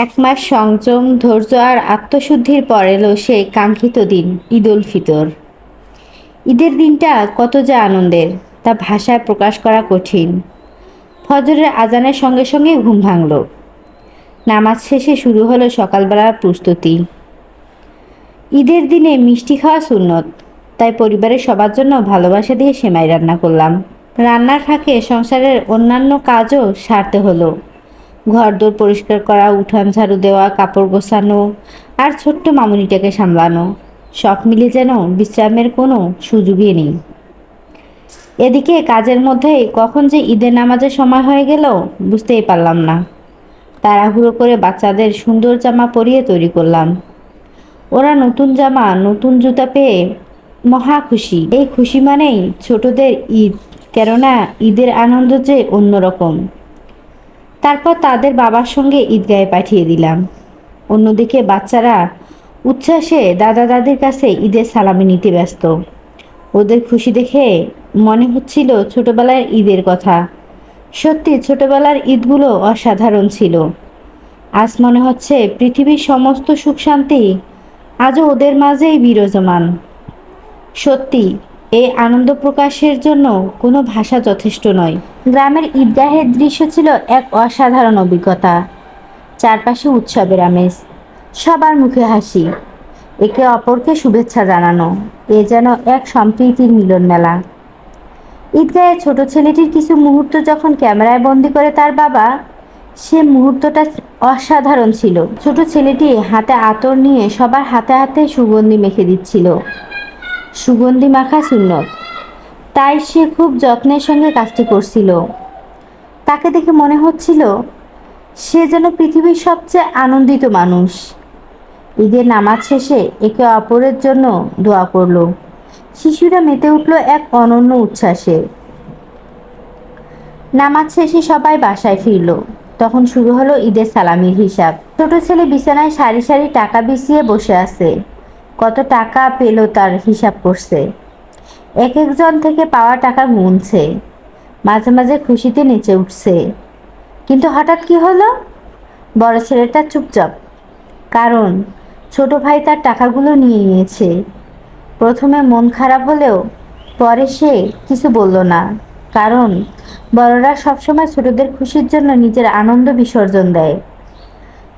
এক মাস সংযম, ধৈর্য আর আত্মশুদ্ধির পর এলো সেই কাঙ্ক্ষিত দিন, ঈদ উল ফিতর। ঈদের দিনটা কত যে আনন্দের, তা ভাষায় প্রকাশ করা কঠিন। ফজরের আজানের সঙ্গে সঙ্গে ঘুম ভাঙল। নামাজ শেষে শুরু হলো সকালবেলার প্রস্তুতি। ঈদের দিনে মিষ্টি খাওয়া সুন্নত, তাই পরিবারের সবার জন্য ভালোবাসা দিয়ে সেমাই রান্না করলাম। রান্নার ফাঁকে সংসারের অন্যান্য কাজও সারতে হলো। ঘরদোর পরিষ্কার করা, উঠান ঝাড়ু দেওয়া, কাপড় গোছানো আর ছোট্ট মামুনিটাকে সামলানো। সব মিলে যেন বিশ্রামের কোনো সুযোগই নেই। এদিকে কাজের মধ্যে কখন যে ঈদের নামাজের সময় হয়ে গেল বুঝতেই পারলাম না। তাড়াহুড়ো করে বাচ্চাদের সুন্দর জামা পরিয়ে তৈরি করলাম। ওরা নতুন জামা, নতুন জুতা পেয়ে মহা খুশি। এই খুশি মানেই ছোটদের ঈদ, কেননা ঈদের আনন্দ যে অন্যরকম। তারপর তাদের বাবার সঙ্গে ঈদগাহে পাঠিয়ে দিলাম। অন্যদিকে বাচ্চারা উচ্ছ্বাসে দাদা দাদির কাছে ঈদের সালামি নিতে ব্যস্ত। ওদের খুশি দেখে মনে হচ্ছিল ছোটবেলার ঈদের কথা। সত্যি ছোটবেলার ঈদগুলো অসাধারণ ছিল। আজ মনে হচ্ছে পৃথিবীর সমস্ত সুখ শান্তি আজও ওদের মাঝেই বিরাজমান। সত্যি এই আনন্দ প্রকাশের জন্য কোনো ভাষা যথেষ্ট নয়। গ্রামের ঈদগাহের দৃশ্য ছিল এক অসাধারণ অভিজ্ঞতা। চারপাশে উৎসবের আমেজ, সবার মুখে হাসি, একে অপরকে শুভেচ্ছা জানানো, এ যেন এক সম্প্রীতির মিলন মেলা। ঈদগাহে ছোট ছেলেটির কিছু মুহূর্ত যখন ক্যামেরায় বন্দি করে তার বাবা, সে মুহূর্তটা অসাধারণ ছিল। ছোট ছেলেটি হাতে আতর নিয়ে সবার হাতে হাতে সুগন্ধি মেখে দিচ্ছিল। সুগন্ধি মাখা সুন্নত। তাই সে খুব যত্নের সঙ্গে কাজটি করছিল। তাকে দেখে মনে হচ্ছিল, সে যেন পৃথিবীর সবচেয়ে আনন্দিত মানুষ। ঈদের নামাজ শেষে একে অপরের জন্য দোয়া করল। শিশুরা মেতে উঠল এক অনন্য উচ্ছ্বাসে। নামাজ শেষে সবাই বাসায় ফিরল। তখন শুরু হলো ঈদের সালামির হিসাব। ছোট ছেলে বিছানায় সারি সারি টাকা বিছিয়ে বসে আছে। কত টাকা পেল তার হিসাব করছে। এক একজন থেকে পাওয়া টাকা গুনছে। মাঝে মাঝে খুশিতে নেচে উঠছে। কিন্তু হঠাৎ কি হলো? বড় ছেলেটা চুপচাপ। কারণ ছোট ভাই তার টাকাগুলো নিয়ে নিয়েছে। প্রথমে মন খারাপ হলেও পরে সে কিছু বলল না। কারণ বড়রা সবসময় ছোটদের খুশির জন্য নিজের আনন্দ বিসর্জন দেয়।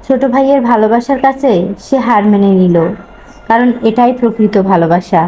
ছোট ভাইয়ের ভালোবাসার কাছে সে হার মেনে নিল। কারণ এটাই প্রকৃত ভালোবাসা।